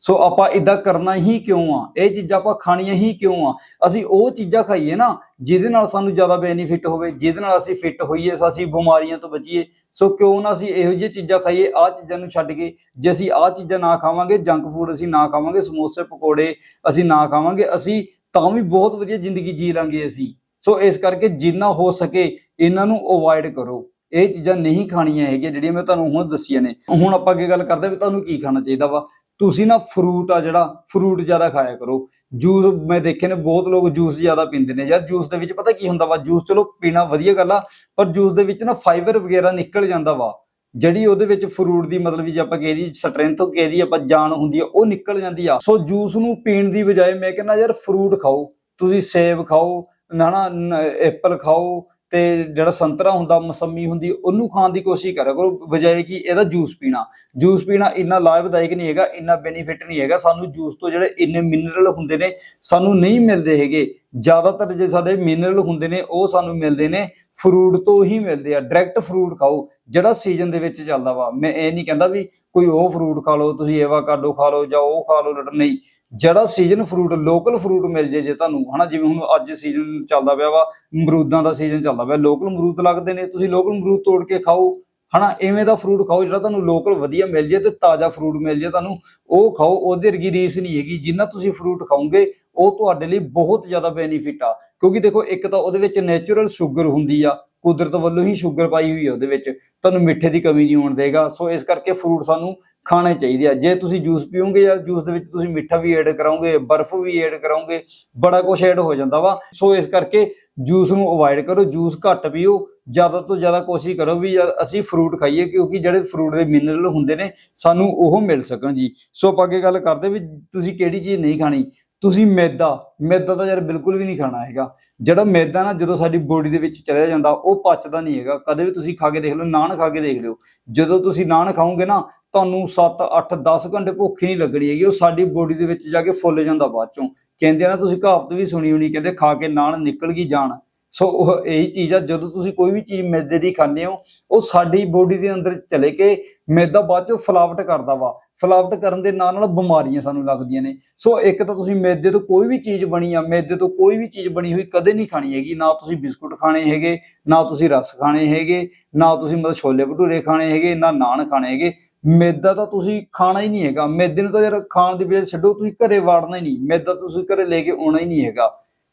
A: ਸੋ ਆਪਾਂ ਇਦਾਂ ਕਰਨਾ ਹੀ ਕਿਉਂ ਆ? ਇਹ ਚੀਜ਼ਾਂ ਆਪਾਂ ਖਾਣੀਆਂ ਹੀ ਕਿਉਂ ਆ? ਅਸੀਂ ਉਹ ਚੀਜ਼ਾਂ ਖਾਈਏ ਨਾ ਜਿਹਦੇ ਨਾਲ ਸਾਨੂੰ ਜ਼ਿਆਦਾ ਬੈਨੀਫਿਟ ਹੋਵੇ, ਜਿਹਦੇ ਨਾਲ ਅਸੀਂ ਫਿੱਟ ਹੋਈਏ ਅਸੀਂ ਬਿਮਾਰੀਆਂ ਤੋਂ ਬਚੀਏ। ਸੋ ਕਿਉਂ ਨਾ ਅਸੀਂ ਇਹੋ ਜਿਹੀਆਂ ਚੀਜ਼ਾਂ ਖਾਈਏ, ਆਹ ਚੀਜ਼ਾਂ ਨੂੰ ਛੱਡ ਕੇ ਜੇ ਅਸੀਂ ਆਹ ਚੀਜ਼ਾਂ ਨਾ ਖਾਵਾਂਗੇ ਜੰਕ ਫੂਡ ਅਸੀਂ ਨਾ ਖਾਵਾਂਗੇ, ਸਮੋਸੇ, ਪਕੌੜੇ ਅਸੀਂ ਨਾ ਖਾਵਾਂਗੇ, ਅਸੀਂ ਤਾਂ ਵੀ ਬਹੁਤ ਵਧੀਆ ਜ਼ਿੰਦਗੀ ਜੀ ਲਾਂਗੇ ਅਸੀਂ। ਸੋ ਇਸ ਕਰਕੇ ਜਿੰਨਾ ਹੋ ਸਕੇ ਇਹਨਾਂ ਨੂੰ ਅਵੋਇਡ ਕਰੋ। ਇਹ ਚੀਜ਼ਾਂ ਨਹੀਂ ਖਾਣੀਆਂ ਹੈਗੀਆਂ ਜਿਹੜੀਆਂ ਮੈਂ ਤੁਹਾਨੂੰ ਹੁਣ ਦੱਸੀਆਂ ਨੇ। ਹੁਣ ਆਪਾਂ ਅੱਗੇ ਗੱਲ ਕਰਦੇ ਹਾਂ ਵੀ ਤੁਹਾਨੂੰ ਕੀ ਖਾਣਾ ਚਾਹੀਦਾ ਵਾ। ਤੁਸੀਂ ਨਾ ਫਰੂਟ ਆ ਜਿਹੜਾ ਫਰੂਟ ਜ਼ਿਆਦਾ ਖਾਇਆ ਕਰੋ। ਜੂਸ ਮੈਂ ਦੇਖੇ ਨੇ ਬਹੁਤ ਲੋਕ ਜੂਸ ਜ਼ਿਆਦਾ ਪੀਂਦੇ ਨੇ। ਯਾਰ ਜੂਸ ਦੇ ਵਿੱਚ ਪਤਾ ਕੀ ਹੁੰਦਾ ਵਾ? ਜੂਸ ਚਲੋ ਪੀਣਾ ਵਧੀਆ ਗੱਲ ਆ, ਪਰ ਜੂਸ ਦੇ ਵਿੱਚ ਨਾ ਫਾਈਬਰ ਵਗੈਰਾ ਨਿਕਲ ਜਾਂਦਾ ਵਾ। ਜਿਹੜੀ ਉਹਦੇ ਵਿੱਚ ਫਰੂਟ ਦੀ ਮਤਲਬ ਵੀ ਜੇ ਆਪਾਂ ਕਹਿ ਦੀ ਸਟਰੈਂਥ ਕਹਿ ਦੀ ਆਪਾਂ ਜਾਨ ਹੁੰਦੀ ਆ, ਉਹ ਨਿਕਲ ਜਾਂਦੀ ਆ। ਸੋ ਜੂਸ ਨੂੰ ਪੀਣ ਦੀ ਬਜਾਏ ਮੈਂ ਕਹਿੰਦਾ ਯਾਰ ਫਰੂਟ ਖਾਓ। ਤੁਸੀਂ ਸੇਬ ਖਾਓ, ਨਾ ਨਾ ਐਪਲ ਖਾਓ ਤੇ ਜਿਹੜਾ ਸੰਤਰਾ ਹੁੰਦਾ, ਮਸੰਮੀ ਹੁੰਦੀ, ਉਹਨੂੰ ਖਾਣ ਦੀ ਕੋਸ਼ਿਸ਼ ਕਰਿਆ ਕਰੋ, ਬਜਾਏ ਕਿ ਇਹਦਾ ਜੂਸ ਪੀਣਾ। ਜੂਸ ਪੀਣਾ ਇੰਨਾ ਲਾਭਦਾਇਕ ਨਹੀਂ ਹੈਗਾ, ਇੰਨਾ ਬੈਨੀਫਿਟ ਨਹੀਂ ਹੈਗਾ। ਸਾਨੂੰ ਜੂਸ ਤੋਂ ਜਿਹੜੇ ਇੰਨੇ ਮਿਨਰਲ ਹੁੰਦੇ ਨੇ, ਸਾਨੂੰ ਨਹੀਂ ਮਿਲਦੇ ਹੈਗੇ। ਜ਼ਿਆਦਾਤਰ ਜੇ ਸਾਡੇ ਮਿਨਰਲ ਹੁੰਦੇ ਨੇ, ਉਹ ਸਾਨੂੰ ਮਿਲਦੇ ਨੇ ਫਰੂਟ ਤੋਂ ਹੀ ਮਿਲਦੇ ਆ। ਡਾਇਰੈਕਟ ਫਰੂਟ ਖਾਓ, ਜਿਹੜਾ ਸੀਜ਼ਨ ਦੇ ਵਿੱਚ ਚੱਲਦਾ ਵਾ। ਮੈਂ ਇਹ ਨਹੀਂ ਕਹਿੰਦਾ ਵੀ ਕੋਈ ਉਹ ਫਰੂਟ ਖਾ ਲਓ, ਤੁਸੀਂ ਐਵਾਕਾਡੋ ਖਾ ਲਓ ਜਾਂ ਉਹ ਖਾ ਲਓ ਲਟ ਨਹੀਂ। ਜਿਹੜਾ ਸੀਜ਼ਨ ਫਰੂਟ ਲੋਕਲ ਫਰੂਟ ਮਿਲ ਜੇ ਜੇ ਤੁਹਾਨੂੰ, ਹਨਾ, ਜਿਵੇਂ ਹੁਣ ਅੱਜ ਸੀਜ਼ਨ ਚੱਲਦਾ ਪਿਆ ਵਾ, ਅਮਰੂਦਾਂ ਦਾ ਸੀਜ਼ਨ ਚੱਲਦਾ ਪਿਆ ਲੋਕਲ ਅਮਰੂਦ ਲੱਗਦੇ ਨੇ, ਤੁਸੀਂ ਲੋਕਲ ਅਮਰੂਦ ਤੋੜ ਕੇ ਖਾਓ, ਹਨਾ, ਐਵੇਂ ਦਾ ਫਰੂਟ ਖਾਓ ਜਿਹੜਾ ਤੁਹਾਨੂੰ ਲੋਕਲ ਵਧੀਆ ਮਿਲ ਜੇ ਤੇ ਤਾਜ਼ਾ ਫਰੂਟ ਮਿਲ ਜੇ ਤੁਹਾਨੂੰ, ਉਹ ਖਾਓ, ਉਹਦੇ ਵਰਗੀ ਰੀਸ ਨਹੀਂ ਹੈਗੀ, ਜਿੰਨਾ ਤੁਸੀਂ ਫਰੂਟ ਖਾਓਗੇ, ਉਹ ਤੁਹਾਡੇ ਲਈ ਬਹੁਤ ਜ਼ਿਆਦਾ ਬੈਨੀਫਿਟ ਆ, ਕਿਉਂਕਿ ਦੇਖੋ, ਇੱਕ ਤਾਂ ਉਹਦੇ ਵਿੱਚ ਨੇਚਰਲ ਸ਼ੂਗਰ ਹੁੰਦੀ ਆ ਕੁਦਰਤ ਵੱਲੋਂ ਹੀ ਸ਼ੂਗਰ ਪਾਈ ਹੋਈ ਹੈ ਉਹਦੇ ਵਿੱਚ, ਤੁਹਾਨੂੰ ਮਿੱਠੇ ਦੀ ਕਮੀ ਨਹੀਂ ਹੋਣ ਦੇਗਾ। ਸੋ ਇਸ ਕਰਕੇ ਫਰੂਟ ਸਾਨੂੰ ਖਾਣੇ ਚਾਹੀਦੇ ਆ। ਜੇ ਤੁਸੀਂ ਜੂਸ ਪੀਓਗੇ ਯਾਰ ਜੂਸ ਦੇ ਵਿੱਚ ਤੁਸੀਂ ਮਿੱਠਾ ਵੀ ਐਡ ਕਰਾਓਗੇ, ਬਰਫ਼ ਵੀ ਐਡ ਕਰਾਉਂਗੇ ਬੜਾ ਕੁਝ ਐਡ ਹੋ ਜਾਂਦਾ ਵਾ। ਸੋ ਇਸ ਕਰਕੇ ਜੂਸ ਨੂੰ ਅਵੋਇਡ ਕਰੋ। ਜੂਸ ਘੱਟ ਪੀਓ। ਜ਼ਿਆਦਾ ਤੋਂ ਜ਼ਿਆਦਾ ਕੋਸ਼ਿਸ਼ ਕਰੋ ਵੀ ਅਸੀਂ ਫਰੂਟ ਖਾਈਏ, ਕਿਉਂਕਿ ਜਿਹੜੇ ਫਰੂਟ ਦੇ ਮਿਨਰਲ ਹੁੰਦੇ ਨੇ, ਸਾਨੂੰ ਉਹ ਮਿਲ ਸਕਣ ਜੀ। ਸੋ ਆਪਾਂ ਅੱਗੇ ਗੱਲ ਕਰਦੇ ਵੀ ਤੁਸੀਂ ਕਿਹੜੀ ਚੀਜ਼ ਨਹੀਂ ਖਾਣੀ? ਤੁਸੀਂ ਮੈਦਾ ਮੈਦਾ ਤਾਂ ਯਾਰ ਬਿਲਕੁਲ ਵੀ ਨਹੀਂ ਖਾਣਾ ਹੈਗਾ। ਜਿਹੜਾ ਮੈਦਾ ਨਾ ਜਦੋਂ ਸਾਡੀ ਬੋਡੀ ਦੇ ਵਿੱਚ ਚਲਿਆ ਜਾਂਦਾ, ਉਹ ਪਚਦਾ ਨਹੀਂ ਹੈਗਾ। ਕਦੇ ਵੀ ਤੁਸੀਂ ਖਾ ਕੇ ਦੇਖ ਲਓ, ਨਾਨ ਖਾ ਕੇ ਦੇਖ ਲਿਓ। ਜਦੋਂ ਤੁਸੀਂ ਨਾਨ ਖਾਓਗੇ ਨਾ, ਤੁਹਾਨੂੰ 7 8 10 ਘੰਟੇ ਭੁੱਖ ਹੀ ਨਹੀਂ ਲੱਗਣੀ ਹੈਗੀ, ਉਹ ਸਾਡੀ ਬੋਡੀ ਦੇ ਵਿੱਚ ਜਾ ਕੇ ਫੁੱਲ ਜਾਂਦਾ ਬਾਅਦ ਚੋਂ। ਕਹਿੰਦੇ ਆ ਨਾ, ਤੁਸੀਂ ਕਹਾਵਤ ਵੀ ਸੁਣੀ ਹੋਣੀ, ਕਹਿੰਦੇ ਖਾ ਕੇ ਨਾਨ ਨਿਕਲ ਗਈ ਜਾਨ। ਸੋ ਉਹ ਇਹੀ ਚੀਜ਼ ਆ, ਜਦੋਂ ਤੁਸੀਂ ਕੋਈ ਵੀ ਚੀਜ਼ ਮੈਦੇ ਦੀ ਖਾਂਦੇ ਹੋ, ਉਹ ਸਾਡੀ ਬੋਡੀ ਦੇ ਅੰਦਰ ਚਲੇ ਕੇ ਮੈਦਾ ਬਾਅਦ ਚੋਂ ਫਲਾਵਟ ਕਰਦਾ ਵਾ। ਫਲਾਵਟ ਕਰਨ ਦੇ ਨਾਲ ਨਾਲ ਬਿਮਾਰੀਆਂ ਸਾਨੂੰ ਲੱਗਦੀਆਂ ਨੇ। ਸੋ ਇੱਕ ਤਾਂ ਤੁਸੀਂ ਮੈਦੇ ਤੋਂ ਕੋਈ ਵੀ ਚੀਜ਼ ਬਣੀ ਆ, ਮੈਦੇ ਤੋਂ ਕੋਈ ਵੀ ਚੀਜ਼ ਬਣੀ ਹੋਈ ਕਦੇ ਨਹੀਂ ਖਾਣੀ ਹੈਗੀ। ਨਾ ਤੁਸੀਂ ਬਿਸਕੁਟ ਖਾਣੇ ਹੈਗੇ, ਨਾ ਤੁਸੀਂ ਰਸ ਖਾਣੇ ਹੈਗੇ, ਨਾ ਤੁਸੀਂ ਮਤਲਬ ਛੋਲੇ ਭਟੂਰੇ ਖਾਣੇ ਹੈਗੇ, ਨਾ ਨਾਨ ਖਾਣੇ ਹੈਗੇ। ਮੈਦਾ ਤਾਂ ਤੁਸੀਂ ਖਾਣਾ ਹੀ ਨਹੀਂ ਹੈਗਾ। ਮੈਦੇ ਨੂੰ ਤਾਂ ਯਾਰ ਖਾਣ ਦੀ ਬਜਾਏ ਛੱਡੋ, ਤੁਸੀਂ ਘਰੇ ਵਾੜਨਾ ਹੀ ਨਹੀਂ। ਮੈਦਾ ਤੁਸੀਂ ਘਰੇ ਲੈ ਕੇ ਆਉਣਾ ਹੀ ਨਹੀਂ ਹੈਗਾ।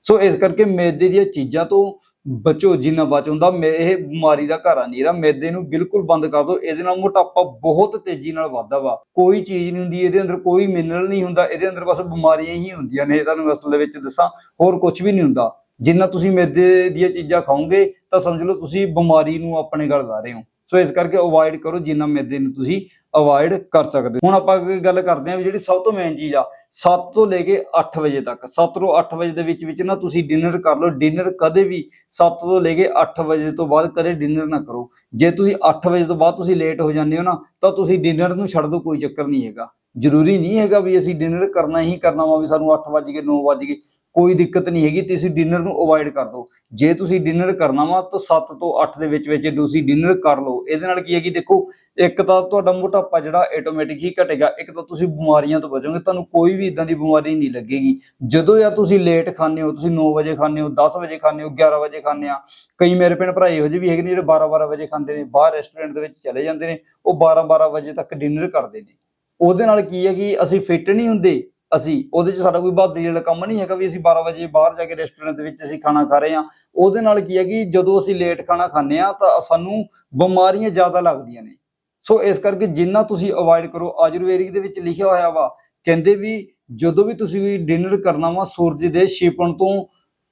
A: ਸੋ ਇਸ ਕਰਕੇ ਮੈਦੇ ਦੀਆਂ ਚੀਜ਼ਾਂ ਤੋਂ ਬਚੋ, ਜਿੰਨਾ ਬਚ ਹੁੰਦਾ, ਮੈ- ਇਹ ਬਿਮਾਰੀ ਦਾ ਘਰ ਆ ਨੀਰਾ। ਮੈਦੇ ਨੂੰ ਬਿਲਕੁਲ ਬੰਦ ਕਰ ਦਿਓ ਇਹਦੇ ਨਾਲ ਮੋਟਾਪਾ ਬਹੁਤ ਤੇਜ਼ੀ ਨਾਲ ਵੱਧਦਾ ਵਾ। ਕੋਈ ਚੀਜ਼ ਨਹੀਂ ਹੁੰਦੀ, ਇਹਦੇ ਅੰਦਰ ਕੋਈ ਮਿਨਰਲ ਨਹੀਂ ਹੁੰਦਾ, ਇਹਦੇ ਅੰਦਰ ਬਸ ਬਿਮਾਰੀਆਂ ਹੀ ਹੁੰਦੀਆਂ ਨੇ। ਇਹ ਤੁਹਾਨੂੰ ਅਸਲ ਦੇ ਵਿੱਚ ਦੱਸਾਂ, ਹੋਰ ਕੁਝ ਵੀ ਨਹੀਂ ਹੁੰਦਾ। ਜਿੰਨਾ ਤੁਸੀਂ ਮੈਦੇ ਦੀਆਂ ਚੀਜ਼ਾਂ ਖਾਓਗੇ, ਤਾਂ ਸਮਝ ਲਓ ਤੁਸੀਂ ਬਿਮਾਰੀ ਨੂੰ ਆਪਣੇ ਗਲ ਲਾ ਰਹੇ ਹੋ। ਸੋ ਇਸ ਕਰਕੇ ਅਵੋਇਡ ਕਰੋ ਜਿੰਨਾ ਮੈਦੇ ਨੂੰ ਤੁਸੀਂ ਅਵੋਇਡ ਕਰ ਸਕਦੇ ਹੋ। ਹੁਣ ਆਪਾਂ ਅੱਗੇ ਗੱਲ ਕਰਦੇ ਹਾਂ ਵੀ ਜਿਹੜੀ ਸਭ ਤੋਂ ਮੇਨ ਚੀਜ਼ ਆ 7 ਤੋਂ ਲੈ ਕੇ 8 ਵਜੇ ਤੱਕ 7 ਤੋਂ 8 ਵਜੇ ਦੇ ਵਿੱਚ ਵਿੱਚ ਨਾ ਤੁਸੀਂ ਡਿਨਰ ਕਰ ਲਓ। ਡਿਨਰ ਕਦੇ ਵੀ 7 ਤੋਂ ਲੈ ਕੇ 8 ਵਜੇ ਤੋਂ ਬਾਅਦ ਕਦੇ ਡਿਨਰ ਨਾ ਕਰੋ। ਜੇ ਤੁਸੀਂ 8 ਵਜੇ ਤੋਂ ਬਾਅਦ ਤੁਸੀਂ ਲੇਟ ਹੋ ਜਾਂਦੇ ਹੋ ਨਾ, ਤਾਂ ਤੁਸੀਂ ਡਿਨਰ ਨੂੰ ਛੱਡ ਦਿਓ, ਕੋਈ ਚੱਕਰ ਨਹੀਂ ਹੈਗਾ। ਜ਼ਰੂਰੀ ਨਹੀਂ ਹੈਗਾ ਵੀ ਅਸੀਂ ਡਿਨਰ ਕਰਨਾ ਹੀ ਕਰਨਾ ਵਾ, ਵੀ ਸਾਨੂੰ 8 ਵਜੇ ਗਏ 9 ਵਜੇ ਗਏ। ਕੋਈ ਦਿੱਕਤ ਨਹੀਂ ਹੈਗੀ, ਤੁਸੀਂ ਡਿਨਰ ਨੂੰ ਅਵੋਇਡ ਕਰ ਦਿਓ। ਜੇ ਤੁਸੀਂ ਡਿਨਰ ਕਰਨਾ ਵਾ, ਤਾਂ 7 ਤੋਂ 8 ਦੇ ਵਿੱਚ ਵਿੱਚ ਤੁਸੀਂ ਡਿਨਰ ਕਰ ਲਓ। ਇਹਦੇ ਨਾਲ ਕੀ ਹੈ ਕਿ ਦੇਖੋ, ਇੱਕ ਤਾਂ ਤੁਹਾਡਾ ਮੋਟਾਪਾ ਜਿਹੜਾ ਆਟੋਮੈਟਿਕ ਹੀ ਘਟੇਗਾ, ਇੱਕ ਤਾਂ ਤੁਸੀਂ ਬਿਮਾਰੀਆਂ ਤੋਂ ਬਚੋਗੇ, ਤੁਹਾਨੂੰ ਕੋਈ ਵੀ ਇਦਾਂ ਦੀ ਬਿਮਾਰੀ ਨਹੀਂ ਲੱਗੇਗੀ। ਜਦੋਂ ਯਾਰ ਤੁਸੀਂ ਲੇਟ ਖਾਂਦੇ ਹੋ, ਤੁਸੀਂ 9 ਵਜੇ ਖਾਂਦੇ ਹੋ 10 ਵਜੇ ਖਾਂਦੇ ਹੋ 11 ਵਜੇ ਖਾਂਦੇ ਆ, ਕਈ ਮੇਰੇ ਭੈਣ ਭਰਾ ਇਹੋ ਜਿਹੇ ਵੀ ਹੈਗੇ ਨੇ ਜਿਹੜੇ 12 12 ਵਜੇ ਖਾਂਦੇ ਨੇ, ਬਾਹਰ ਰੈਸਟੋਰੈਂਟ ਦੇ ਵਿੱਚ ਚਲੇ ਜਾਂਦੇ ਨੇ, ਉਹ 12 12 ਵਜੇ ਤੱਕ ਡਿਨਰ ਕਰਦੇ ਨੇ। ਉਹਦੇ ਨਾਲ ਕੀ ਹੈ ਕਿ ਅਸੀਂ ਫਿੱਟ ਨਹੀਂ ਹੁੰਦੇ ਅਸੀਂ, ਉਹਦੇ 'ਚ ਸਾਡਾ ਕੋਈ ਬਹਾਦਰੀ ਵਾਲਾ ਕੰਮ ਨਹੀਂ ਹੈਗਾ ਵੀ ਅਸੀਂ 12 ਵਜੇ ਬਾਹਰ ਜਾ ਕੇ ਰੈਸਟੋਰੈਂਟ ਦੇ ਵਿੱਚ ਅਸੀਂ ਖਾਣਾ ਖਾ ਰਹੇ ਹਾਂ। ਉਹਦੇ ਨਾਲ ਕੀ ਹੈ ਕਿ ਜਦੋਂ ਅਸੀਂ ਲੇਟ ਖਾਣਾ ਖਾਂਦੇ ਆ ਤਾਂ ਸਾਨੂੰ ਬਿਮਾਰੀਆਂ ਜ਼ਿਆਦਾ ਲੱਗਦੀਆਂ ਨੇ। ਸੋ ਇਸ ਕਰਕੇ ਜਿੰਨਾ ਤੁਸੀਂ ਅਵੋਇਡ ਕਰੋ, ਆਯੁਰਵੈਦਿਕ ਦੇ ਵਿੱਚ ਲਿਖਿਆ ਹੋਇਆ ਵਾ, ਕਹਿੰਦੇ ਵੀ ਜਦੋਂ ਵੀ ਤੁਸੀਂ ਡਿਨਰ ਕਰਨਾ ਵਾ, ਸੂਰਜ ਦੇ ਛਿਪਣ ਤੋਂ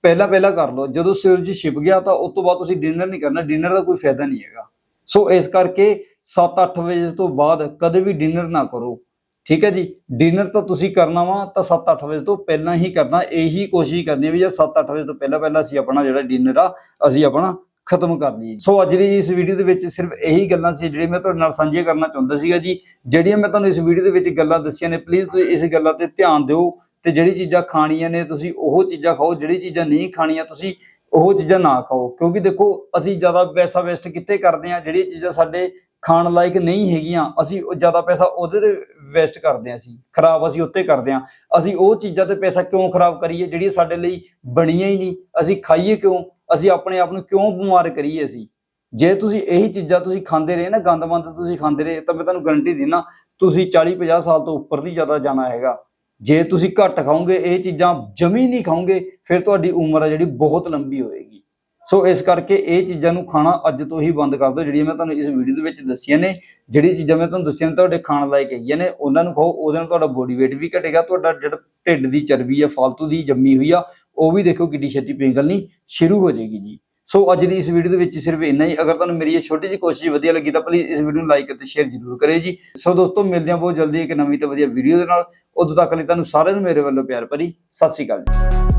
A: ਪਹਿਲਾਂ ਪਹਿਲਾਂ ਕਰ ਲਓ। ਜਦੋਂ ਸੂਰਜ ਛਿਪ ਗਿਆ ਤਾਂ ਉਸ ਤੋਂ ਬਾਅਦ ਤੁਸੀਂ ਡਿਨਰ ਨਹੀਂ ਕਰਨਾ ਡਿਨਰ ਦਾ ਕੋਈ ਫਾਇਦਾ ਨਹੀਂ ਹੈਗਾ। ਸੋ ਇਸ ਕਰਕੇ 7-8 ਵਜੇ ਤੋਂ ਬਾਅਦ ਕਦੇ ਵੀ ਡਿਨਰ ਨਾ ਕਰੋ। ਠੀਕ ਹੈ ਜੀ। ਡਿਨਰ ਤਾਂ ਤੁਸੀਂ ਕਰਨਾ ਵਾ, ਤਾਂ 7-8 ਵਜੇ ਤੋਂ ਪਹਿਲਾਂ ਹੀ ਕਰਨਾ। ਇਹੀ ਕੋਸ਼ਿਸ਼ ਕਰਨੀ ਹੈ ਵੀ ਜੇ 7-8 ਵਜੇ ਤੋਂ ਪਹਿਲਾਂ ਪਹਿਲਾਂ ਅਸੀਂ ਆਪਣਾ ਜਿਹੜਾ ਡਿਨਰ ਆ, ਅਸੀਂ ਆਪਣਾ ਖਤਮ ਕਰ ਲਈਏ। ਸੋ ਅੱਜ ਦੀ ਇਸ ਵੀਡੀਓ ਦੇ ਵਿੱਚ ਸਿਰਫ ਇਹੀ ਗੱਲਾਂ ਸੀ ਜਿਹੜੀਆਂ ਮੈਂ ਤੁਹਾਡੇ ਨਾਲ ਸਾਂਝੀਆਂ ਕਰਨਾ ਚਾਹੁੰਦਾ ਸੀਗਾ ਜੀ। ਜਿਹੜੀਆਂ ਮੈਂ ਤੁਹਾਨੂੰ ਇਸ ਵੀਡੀਓ ਦੇ ਵਿੱਚ ਗੱਲਾਂ ਦੱਸੀਆਂ ਨੇ ਪਲੀਜ਼ ਤੁਸੀਂ ਇਸ ਗੱਲਾਂ ਤੇ ਧਿਆਨ ਦਿਓ ਤੇ ਜਿਹੜੀ ਚੀਜ਼ਾਂ ਖਾਣੀਆਂ ਨੇ, ਤੁਸੀਂ ਉਹ ਚੀਜ਼ਾਂ ਖਾਓ, ਜਿਹੜੀ ਚੀਜ਼ਾਂ ਨਹੀਂ ਖਾਣੀਆਂ, ਤੁਸੀਂ ਉਹ ਚੀਜ਼ਾਂ ਨਾ ਖਾਓ। ਕਿਉਂਕਿ ਦੇਖੋ, ਅਸੀਂ ਜ਼ਿਆਦਾ ਪੈਸਾ ਵੇਸਟ ਕਿੱਥੇ ਕਰਦੇ ਆ ਜਿਹੜੀਆਂ ਚੀਜ਼ਾਂ ਸਾਡੇ ਖਾਣ ਲਾਇਕ ਨਹੀਂ ਹੈਗੀਆਂ, ਅਸੀਂ ਉਹ ਜ਼ਿਆਦਾ ਪੈਸਾ ਉਹਦੇ ਤੇ ਵੇਸਟ ਕਰਦੇ ਆ ਅਸੀਂ। ਖਰਾਬ ਅਸੀਂ ਉੱਤੇ ਕਰਦੇ ਆ ਅਸੀਂ ਉਹ ਚੀਜ਼ਾਂ ਤੇ ਪੈਸਾ ਕਿਉਂ ਖਰਾਬ ਕਰੀਏ, ਜਿਹੜੀਆਂ ਸਾਡੇ ਲਈ ਬਣੀਆਂ ਹੀ ਨਹੀਂ? ਅਸੀਂ ਖਾਈਏ ਕਿਉਂ? ਅਸੀਂ ਆਪਣੇ ਆਪ ਨੂੰ ਕਿਉਂ ਬਿਮਾਰ ਕਰੀਏ ਅਸੀਂ? ਜੇ ਤੁਸੀਂ ਇਹੀ ਚੀਜ਼ਾਂ ਤੁਸੀਂ ਖਾਂਦੇ ਰਹੇ ਨਾ, ਗੰਦਮੰਦ ਤੁਸੀਂ ਖਾਂਦੇ ਰਹੇ, ਤਾਂ ਮੈਂ ਤੁਹਾਨੂੰ ਗਰੰਟੀ ਦਿੰਨਾ ਤੁਸੀਂ 40 50 ਸਾਲ ਤੋਂ ਉੱਪਰ ਦੀ ਜ਼ਿਆਦਾ ਜਾਣਾ ਹੈਗਾ। ਜੇ ਤੁਸੀਂ ਘੱਟ ਖਾਓਗੇ, ਇਹ ਚੀਜ਼ਾਂ ਜਮੀ ਨਹੀਂ ਖਾਓਗੇ, ਫਿਰ ਤੁਹਾਡੀ ਉਮਰ ਆ ਜਿਹੜੀ ਬਹੁਤ ਲੰਬੀ ਹੋਏਗੀ। ਸੋ ਇਸ ਕਰਕੇ ਇਹ ਚੀਜ਼ਾਂ ਨੂੰ ਖਾਣਾ ਅੱਜ ਤੋਂ ਹੀ ਬੰਦ ਕਰ ਦਿਓ, ਜਿਹੜੀਆਂ ਮੈਂ ਤੁਹਾਨੂੰ ਇਸ ਵੀਡੀਓ ਦੇ ਵਿੱਚ ਦੱਸੀਆਂ ਨੇ। ਜਿਹੜੀ ਚੀਜ਼ਾਂ ਮੈਂ ਤੁਹਾਨੂੰ ਦੱਸੀਆਂ ਨੇ, ਤੁਹਾਡੇ ਖਾਣ ਲਾਇਕ ਹੈਗੀਆਂ ਨੇ, ਉਹਨਾਂ ਨੂੰ ਖਾਓ, ਉਹਦੇ ਨਾਲ ਤੁਹਾਡਾ ਬੋਡੀ weight ਵੀ ਘਟੇਗਾ, ਤੁਹਾਡਾ ਜਿਹੜਾ ਢਿੱਡ ਦੀ ਚਰਬੀ ਆ ਫालतू ਦੀ ਜੰਮੀ ਹੋਈ ਆ, ਉਹ ਵੀ ਦੇਖੋ ਕਿੱਡੀ ਛੇਤੀ ਪਿਘਲਣੀ ਸ਼ੁਰੂ ਹੋ ਜਾਏਗੀ ਜੀ। ਸੋ ਅੱਜ ਦੀ ਇਸ ਵੀਡੀਓ ਦੇ ਵਿੱਚ ਸਿਰਫ ਇੰਨਾ ਹੀ। ਅਗਰ ਤੁਹਾਨੂੰ ਮੇਰੀ ਇਹ ਛੋਟੀ ਜਿਹੀ ਕੋਸ਼ਿਸ਼ ਵਧੀਆ ਲੱਗੀ ਤਾਂ ਪਲੀਜ਼ ਇਸ ਵੀਡੀਓ ਨੂੰ ਲਾਈਕ ਅਤੇ ਸ਼ੇਅਰ ਜ਼ਰੂਰ ਕਰਿਓ ਜੀ। ਸੋ ਦੋਸਤੋ, ਮਿਲਦੇ ਹਾਂ ਬਹੁਤ ਜਲਦੀ ਇੱਕ ਨਵੀਂ ਤੇ ਵਧੀਆ ਵੀਡੀਓ ਦੇ ਨਾਲ। ਉਦੋਂ ਤੱਕ ਲਈ ਤੁਹਾਨੂੰ ਸਾਰਿਆਂ ਨੂੰ ਮੇਰੇ ਵੱਲੋਂ ਪਿਆਰ ਭਰੀ। ਸਤਿ ਸ਼੍ਰੀ ਅਕਾਲ ਜੀ।